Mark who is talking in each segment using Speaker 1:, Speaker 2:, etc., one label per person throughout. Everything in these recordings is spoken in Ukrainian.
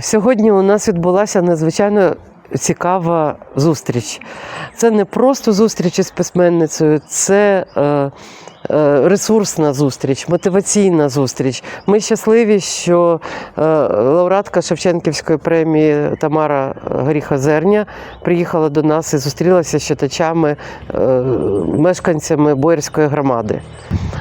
Speaker 1: Сьогодні у нас відбулася надзвичайно цікава зустріч. Це не просто зустріч із письменницею, це е, е, ресурсна зустріч, мотиваційна зустріч. Ми щасливі, що е, лауреатка Шевченківської премії Тамара Горіха Зерня приїхала до нас і зустрілася з читачами, е, мешканцями Боярської громади.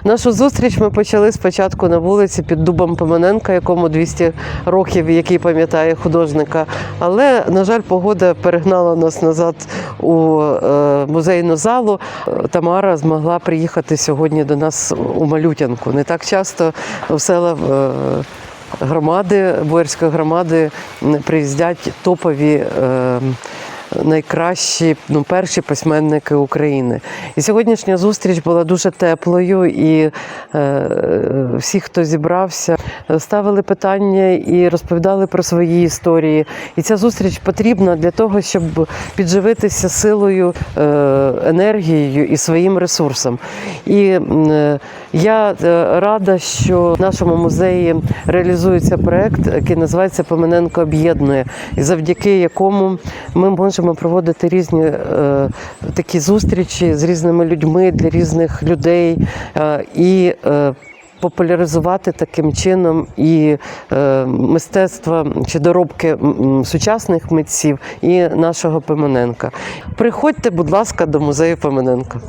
Speaker 1: Нашу зустріч ми почали спочатку на вулиці під дубом Пимененка, якому 200 років, який пам'ятає художника. Але, на жаль, погода перегнала нас назад у е, музейну залу. Тамара змогла приїхати сьогодні до нас у Малютянку. Не так часто в села е, громади, Боярської громади приїздять топові. е, Найкращі, ну, перші письменники України. І сьогоднішня зустріч була дуже теплою, і е, всі, хто зібрався, ставили питання і розповідали про свої історії. І ця зустріч потрібна для того, щоб підживитися силою, е, енергією і своїм ресурсом. І е, я е, рада, що в нашому музеї реалізується проект, який називається Помененко об'єднує, і завдяки якому ми можемо проводити різні е, такі зустрічі з різними людьми для різних людей е, і е, популяризувати таким чином і е, мистецтво чи доробки сучасних митців і нашого Пимененка. Приходьте, будь ласка, до музею Пимененка.